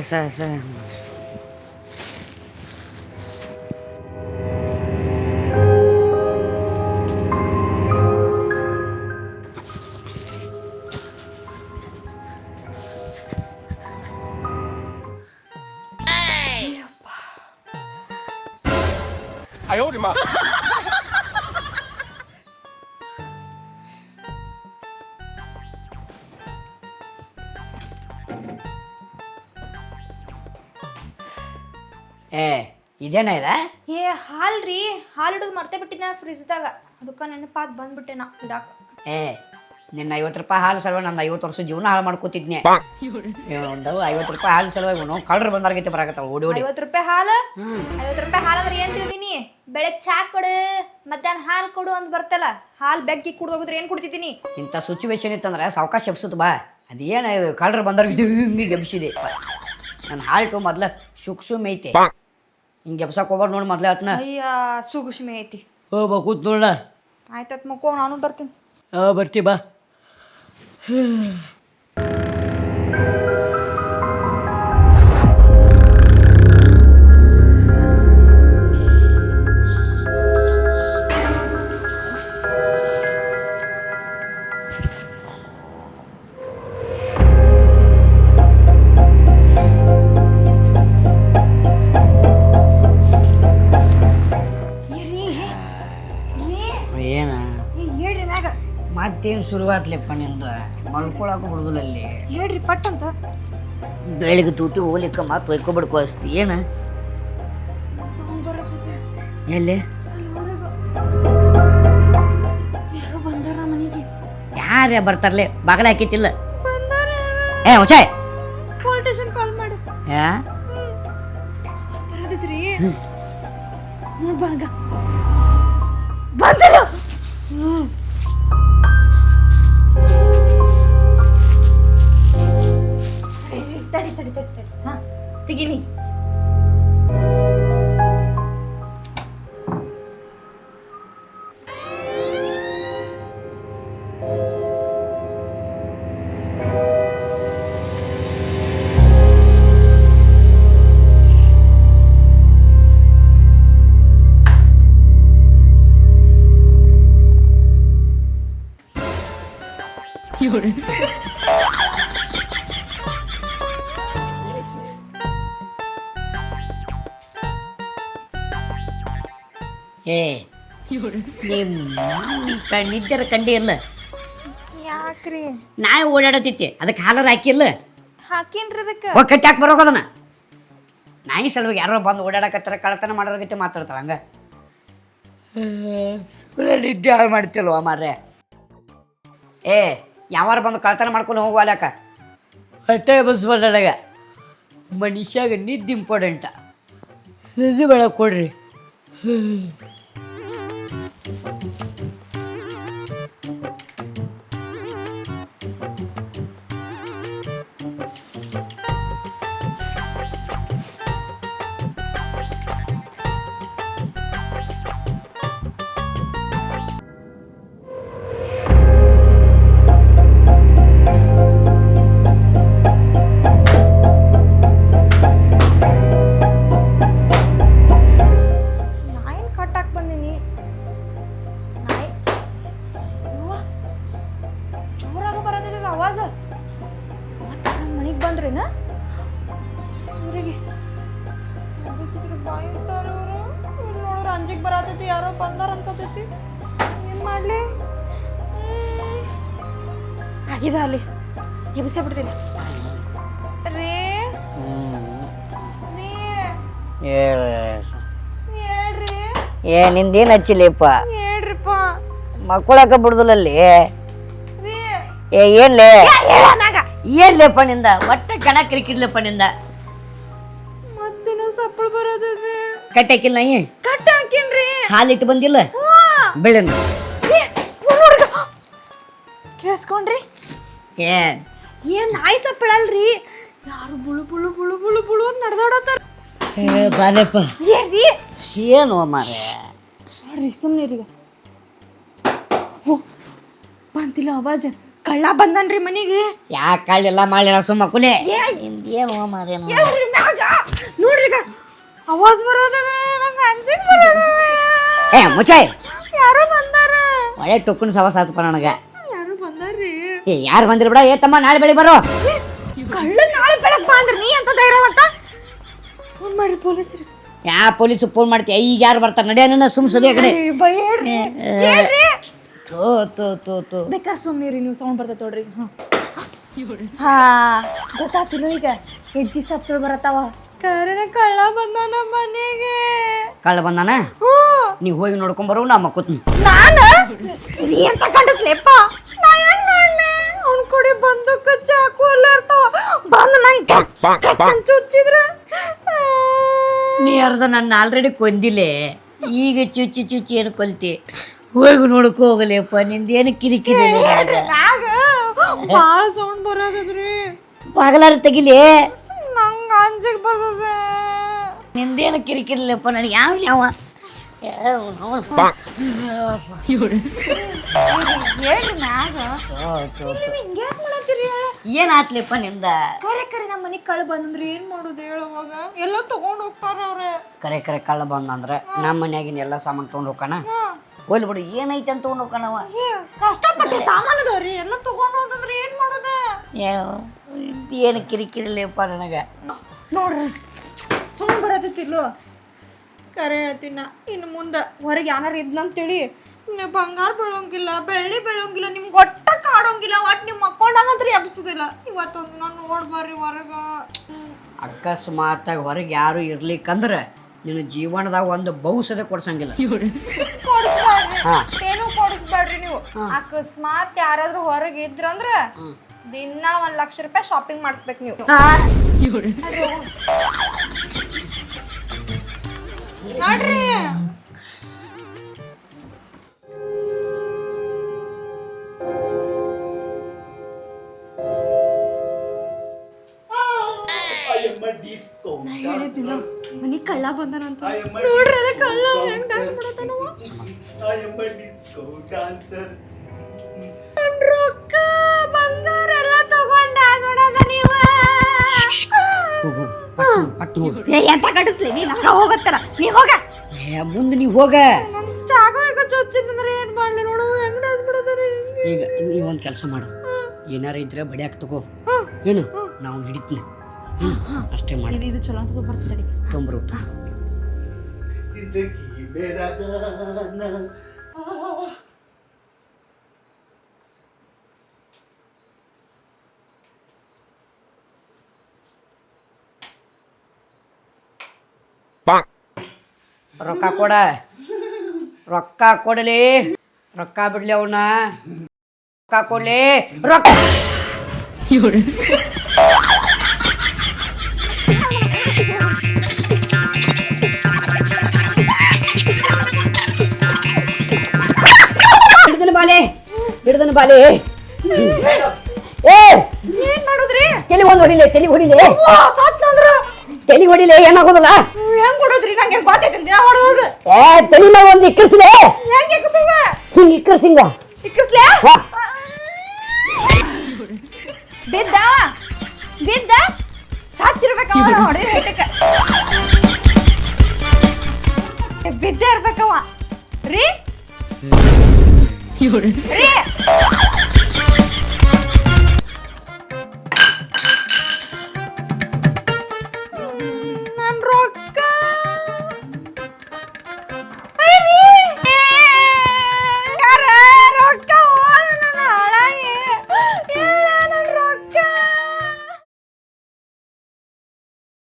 ಸರಿ ಸರಿ ಏ ಇದೇನ ಇದೆ? ಏ ಹಾಲ್ ರೀ. ಹಾಲು ಹಿಡಿದು ಮರ್ತೆ ಬಿಟ್ಟಿದ್ದೆ ಫ್ರಿಜ್ದಾಗ ಅದಕ್ಕೆ ನೆನಪಾತ್ ಬಂದ್ಬಿಟ್ಟೆ ನಾ ಇಡಾಕ. ಏ ನಿನ್ನ ಐವತ್ತು ರೂಪಾಯಿ ಹಾಲು ಸಲುವಾಗಿ ನನ್ನ ಐವತ್ತು ವರ್ಷ ಜೀವನ ಹಾಳು ಮಾಡ್ಕೋತಿದ್ನೆ. ಒಂದು ಐವತ್ತು ರೂಪಾಯಿ ಹಾಲು ಸಲುವಾಗಿ ನಾವು ಕಳ್ರು ಬಂದಾರ್ಗೈತೆ ಬರಾಕತ್ತಾವ ಓಡಿ ಓಡಿ. ಐವತ್ತು ರೂಪಾಯಿ ಹಾಲು? ಹ್ಮ್. ಐವತ್ತು ರೂಪಾಯಿ ಹಾಲು ಅಂದ್ರೆ ಏನು ತಿಳಿದೀನಿ ಬೆಳಗ್ಗೆ ಚಾ ಕೊಡು ಮಧ್ಯಾಹ್ನ ಹಾಲು ಕೊಡು ಅಂತ ಬರ್ತಲ್ಲ. ಹಾಲು ಬೆಗ್ಗಿ ಕುಡ್ದು ಹೋಗಿದ್ರೆ ಏನ್ ಕುಡ್ತಿದ್ದೀನಿ ಇಂಥ ಸಿಚುವೇಶನ್ ಇತ್ತಂದ್ರೆ ಸಾವಕಾಶ ಎಬ್ಸುತ್ತ ಬಾ. ಅದೇನ ಇದು ಕಳ್ರು ಬಂದವ್ರಿಗೆ ಹಿಂಗೆ ಎಬ್ಸಿದೆ. ನನ್ನ ಹಾಲ್ಟು ಮೊದ್ಲ ಸುಕ್ಸು ಐತೆ. ಹಿಂಗೆ ಎಬ್ಸಕ್ಕೆ ಹೋಗ್ಬಾರ್ದು ನೋಡಿ ಮೊದಲೇ ಆತ್ನ. ಅಯ್ಯ ಸುಗುಷ್ಮೆ ಐತಿ. ಓ ಬಾ ಕೂತ್ ನೋಡ ಆಯ್ತತ್ ಮಕ್ಕೋ ನಾನು ಬರ್ತೀನಿ. ಆ ಬರ್ತಿ ಬಾ. ಮತ್ತೇನು ಶುರುವಾತ್ಲೆಪ್ಪ ನಿಂದು? ಮಲ್ಕೊಳಕ್ಕೆ ಬಿಡುದಿಲ್ಲ ಅಲ್ಲಿ. ಹೇಳ್ರಿ ಪಟ್ ಅಂತ ಬೆಳಿಗ್ಗೆ ತೂಟಿ ಹೋಗ್ಲಿಕ್ಕೆ ಮತ್ತೆ ಒಯ್ಕೊಬಿಡ್ಕೋ ಅಸ್ತಿ. ಏನು? ಎಲ್ಲಿ? ಯಾರೋ ಬರ್ತಾರಲೆ? ಬಾಗಲ ಹಾಕಿತ್ತಿಲ್ಲ. ಬಂದಾರ ಏ ಹುಚ್ಚೆ ಪೊಲೀಸ್ ಸ್ಟೇಷನ್ ಕಾಲ್ ಮಾಡಿ. ಯಾ? ಬರದಿದ್ರಿ ನೋಡ್ ಬಾಗ ಬಂದಲ್ಲ! तरी तेच हा ते घे मी ಏ ನಿಮ್ಮ ನಿದ್ದೆ ಕಂಡಿ ಇಲ್ಲ ಯಾಕ್ರಿ? ನಾಯಿ ಓಡಾಡತೈತಿ ಅದಕ್ಕೆ ಹಾಲರ್ ಹಾಕಿಲ್ಲ. ಹಾಕಿನ್ರಿ ಅದಕ್ಕೆ? ಹೋಗಿ ಕಟ್ಟಿ ಹಾಕಿ ಬರೋಕದನ್ನ ನಾಯಿ ಸಲುವಾಗಿ ಯಾರೋ ಬಂದು ಓಡಾಡಕತ್ತಾರ ಕಳತನ ಮಾಡೋರ್ಗೈತೆ ಮಾತಾಡ್ತಾರ ಹಂಗ. ನಿದ್ದೆ ಹಾಳು ಮಾಡ್ತಿಲ್ವ ಮಾರ್ರೆ? ಏ ಯಾವಾರ ಬಂದು ಕಳ್ತನ ಮಾಡ್ಕೊಂಡು ಹೋಗುವ ಅಲ್ಯಾಕ ಹೊಟ್ಟೆ ಬಸ್ ಬಡ್ಡಾಗ ಮನುಷ್ಯಾಗ ನಿದ್ದೆ ಇಂಪಾರ್ಟೆಂಟ ನಿದ್ದೆ ಬೆಳಗ್ಗೆ ಕೊಡ್ರಿ. ಅಂಜಿಗೆ ಬರತೈತಿ ಯಾರೋ ಬಂದಾರ ಅನ್ಸತೈತಿ. ಏನ್ ಮಾಡ್ಲಿ. ಆಗಿದೆ ಅಲ್ಲಿ. ಎಬ್ಸೇ ಬಿಡ್ತೀನಿ. ರೇ. ಹೇಳ್ರಿ. ಏ ನಿಂದೇನು ಹಚ್ಚಿಲ್ಲಪ್ಪ ಹೇಳ್ರಿಪ್ಪ. ಮಕ್ಕಳಕ್ಕ ಬಿಡುದಿಲ್ಲಲ್ಲಿ ಏ ಏನ್ಲೇ? ಏನ್ಲೇಪ್ಪ ನಿಂದ? ಒಟ್ಟ ಕಣ ಕಿರಿಕಿರ್ಲಪ್ಪ ನಿಂದ. ಮತ್ತೇನೋ ಸಪ್ಪಳ ಬರೋದಿದೆ ಕಟ್ಟಕ್ಕಿಲ್ಲ ಏ ಕಟ್ಟ ಹಾಕಿನ್ರಿ ಹಾಲಿಟ್ಟು ಬಂದಿಲ್ಲ? ಬೆಳೆನ ಕೇಳಿಸ್ಕೊಂಡ್ರಿ? ಏನ್ ಏನ್ ನಾಯಿ ಸಪ್ಪಳಲ್ರಿ ಯಾರು ಬುಳು ಬುಳು ಬುಳು ಬುಳು ಬುಳು ಅಂತ ನಡೆದಾಡತ್ತಾರ? ಬಾಲೆಪ್ಪ. ಏನ್ರಿ? ಏನು ಮಾರೆ ನೋಡ್ರಿ ಸುಮ್ಮನೆ ಈಗ. ಬಂತಿಲ್ಲ ಅವಾಜ್. ಕಳ್ಳ ಬಂದನ್ರಿ ಮನಿಗೆ. ಯಾಕೆ ಕಳ್ಳೆಲ್ಲ ಮಾಡಿಲ್ಲ ಸುಮ್ಮ ಕುಲೆ? ಏನು ಮಾರೇನು ನೋಡ್ರಿ ಅವಾಜ್ ಬರೋದದ ನಂಗೆ ಅಂಜಿಕ್ ಬರೋದ ಏ ಮುಚ್ಚಾಯ್ ಯಾರೋ ಬಂದಾರ. ಒಳ್ಳೆ ಟುಕ್ಕನ್ ಸವಾಸ ಆತಪ್ಪ ನನಗೆ. ಯಾರೋ ಬಂದಾರ್ರಿ. ಏ ಯಾರು ಬಂದಿಲ್ಲ ಬಿಡ ಏ ತಮ್ಮ ನಾಳೆ ಬೆಳಿ ಬರೋ. ಕಳ್ಳ ನಾಳೆ ಬೆಳಗ್ಗೆ ಬಂದ್ರಿ ನೀ ಅಂತ ಧೈರ್ಯ ಮತ್ತ ಫೋನ್ ಮಾಡ್ರಿ ಪೊಲೀಸ್ ಯಾ ಪೊಲೀಸ್ ಫೋನ್ ಮಾಡ್ತೀಯ? ಈಗ ಯಾರು ಬರ್ತಾರೆ? ನಡೆಯ ನನ್ನ ಸುಮ್ ಸರಿ ಕಡೆ ತೋ ತೋ ತೋ ತೋ. ಬೇಕಾದ್ರೆ ಸುಮ್ಮನಿರಿ ನೀವು ಸೌಂಡ್ ಬರ್ತೈತೆ ನೋಡ್ರಿ. ಹಾಂ. ಹಾ ಗೊತ್ತಾಗ್ತಿಲ್ಲ ಈಗ. ಹೆಜ್ಜಿ ಸಪ್ತಳು ಬರತ್ತಾವ. ಕರೆನ ಕಳ್ಳ ಬಂದ ನಮ್ಮ ಮನೆಗೆ ಕಳ್ಳ ಬಂದಾನ ನೀ ನೀವು ಹೋಗಿ ನೋಡ್ಕೊಂಡ್ ಬರೋ ನಾ ಮಕ್ಕೋತೀನಿ ನಾನು ನೀ ಅಂತ ಕಂಡಸ್ಲೇಪ್ಪ ನಾ ಹೆಂಗ್ ನೋಡ್ಲೆ ಅವ್ನ ಕೊಡಿ ಬಂದಕ್ಕ ಚಾಕು ಎಲ್ಲ ಇರ್ತಾವ ಬಂದು ನಂಗೆ ಚುಚ್ಚಿದ್ರ ನೀ ಅರ್ಧ ನನ್ನ ಆಲ್ರೆಡಿ ಕೊಂದಿಲೆ ಈಗ ಚುಚ್ಚಿ ಚುಚ್ಚಿ ಏನು ಕೊಲ್ತಿ ಹೋಗಿ ನೋಡಕ್ ಹೋಗಲಿಯಪ್ಪ ನಿಂದೇನು ಕಿರಿಕಿರಿ ಇಲ್ಲ ನನಗೆ. ಮ್ಯಾಗ ಭಾಳ ಸೌಂಡ್ ಬರೋದ್ರಿ ಬಾಗಲಾರ ತೆಗಿಲಿ ಅಂಜಿಗೆ ಬರ್ತದೆ. ನಿಂದೇನು ಕಿರಿಕಿರಿಲ್ಲಪ್ಪ ನನಗೆ? ಯಾವ ಯಾವ? ಹೇಳ್ರಿ ಮ್ಯಾಗ ಹಿಂಗ್ಯಾಕ್ ಮಾಡತ್ತೀರಿ ಹೇಳ? ಏನಾತ್ಲಿಪ್ಪ ನಿಂದ ಕರೆ ಕರೆ ನಮ್ಮ ಮನೆಗೆ ಕಳ್ಳ ಬಂದಂದ್ರೆ ಏನ್ ಮಾಡೋದು ಹೇಳುವಾಗ ಎಲ್ಲ ತಗೊಂಡ್ ಹೋಗ್ತಾರ ಅವ್ರೆ. ಕರೆ ಕರೆ ಕಳ್ಳ ಬಂದಂದ್ರೆ ನಮ್ಮ ಮನ್ಯಾಗಿನ ಎಲ್ಲ ಸಾಮಾನು ತೊಗೊಂಡು ಹೋಗ್ಕಣ? ಹೋಗ್ಲಿ ಬಿಡು ಏನೈತೆ ಅಂತ ತೊಗೊಂಡು ಹೋಗ್ಕಣವ ಕಷ್ಟಪಟ್ಟು ಸಾಮಾನು ಅದಾವ್ರಿ ಎಲ್ಲ ತಗೊಂಡ್ ಹೋದಂದ್ರೆ ಏನ್ ಮಾಡೋದ? ಏನು ಕಿರಿಕಿರಿಲ್ಲಪ್ಪ ನನಗೆ? ನೋಡ್ರಿ ಸುಮ್ಮನೆ ಬರತ್ತಿಲ್ಲೋ ಕರೆ ಹೇಳ್ತೀನ ಇನ್ನು ಮುಂದೆ ಹೊರಗೆ ಯಾರು ಇದ್ನಂತೇಳಿ ನೀವು ಬಂಗಾರ ಬೆಳೋಂಗಿಲ್ಲ ಬೆಳ್ಳಿ ಬೆಳೋಂಗಿಲ್ಲ ನಿಮ್ಗೆ ಒಟ್ಟ ಕಾಡೋಂಗಿಲ್ಲ ಒಟ್ಟು ನಿಮ್ಮ ಮಕ್ಕೊಂಡಾಗಂದ್ರೆ ಎಬ್ಸೋದಿಲ್ಲ. ಇವತ್ತೊಂದು ನಾನು ನೋಡ್ಬಾರ್ರಿ ಬರ್ರಿ ಹೊರಗೆ. ಅಕಸ್ಮಾತಾಗಿ ಹೊರಗೆ ಯಾರು ಇರ್ಲಿಕ್ಕಂದ್ರೆ ನಿನ್ನ ಜೀವನದಾಗ ಒಂದು ಬಹುಸದ ಕೊಡ್ಸಂಗಿಲ್ಲ. ಹಾ. ಏನು ಕೊಡಿಸ್ಬೇಡ್ರಿ ನೀವು. ಅಕಸ್ಮಾತ್ ಯಾರಾದ್ರೂ ಹೊರಗೆ ಇದ್ರಂದ್ರ ದಿನ ಒಂದ್ ಲಕ್ಷ ರೂಪಾಯಿ ಶಾಪಿಂಗ್ ಮಾಡಿಸ್ಬೇಕು ನೀವು. ಮನಿ ಕಳ್ಳ ಬಂದನಂತ ನೋಡ್ರಿ ಅಲ್ಲ ಕಳ್ಳ ಹೆಂಗ್ ಡ್ಯಾನ್ಸ್ ಮಾಡತ್ತಾನವ ನನ್ ಪಟ್ಟು ಹೋಗು. ಏ ಎಂತ ಕಟ್ಟಿಸ್ಲಿ? ನೀ ನಂಗ ಹೋಗತ್ತಾರ ನೀ ಹೋಗ. ಏ ಮುಂದೆ ನೀ ಹೋಗ. ನನ್ ಜಾಗ ಈಗ ಚೊಚ್ಚಿಂದ್ರೆ ಏನ್ ಮಾಡ್ಲಿ ನೋಡು ಹೆಂಗ್ ಡಾನ್ಸ್ ಮಾಡೋದಾರೆ ಈಗ ನೀವು ಒಂದು ಕೆಲಸ ಮಾಡು. ಏನಾರ ಇದ್ರೆ ಬಡಿಯಾಕ ತಗೋ. ಏನು? ನಾವು ಹಿಡಿತೀನಿ ಅಷ್ಟೇ ಮಾಡಿ. ಇದು ಇದು ಚಲೋ ಅಂತ ಬರ್ತದೆ ತೊಂಬರು ರೊಕ್ಕ ಕೊಡ. ರೊಕ್ಕ ಕೊಡಲಿ. ರೊಕ್ಕ ಬಿಡ್ಲಿ ಅವನ. ರೊಕ್ಕ ಕೊಡ್ಲಿ. ರೊಕ್ಕ. ಹಿಡ್ದನ ಬಾಲೆ. ಹಿಡ್ದನ ಬಾಲೆ. ಏ. ಏನ್ ಮಾಡುದ್ರಿ? ತಲೆ ಒಂದು ಹೊಡಿಲೆ ತಲೆ ಹೊಡಿಲೆ. ಸತ್ನಂದ್ರ ತಲೆ ಹೊಡಿಲೆ ಏನಾಗೋದಲ್ಲ? ಹೆಂಗ್ ಕೊಡೋದ್ರಿ ನಂಗೆ ಗೊತ್ತೈತಿ ದಿನ ಹೊಡೋದು ಏ ತಲೆ ಮೇಲೆ ಒಂದು ಇಕ್ಕರ್ಸ್ಲೆ? ಹೆಂಗ್ ಎಕ್ಕಸುವ ಹಿಂಗ ಇಕ್ಕರ್ಸಿಂಗ? ಇಕ್ಕಸ್ಲೆ ಹಾ. ಬಿದ್ದ? ಬಿದ್ದ? ಇರ್ಬೇಕವ. ರೀ? ರೀ?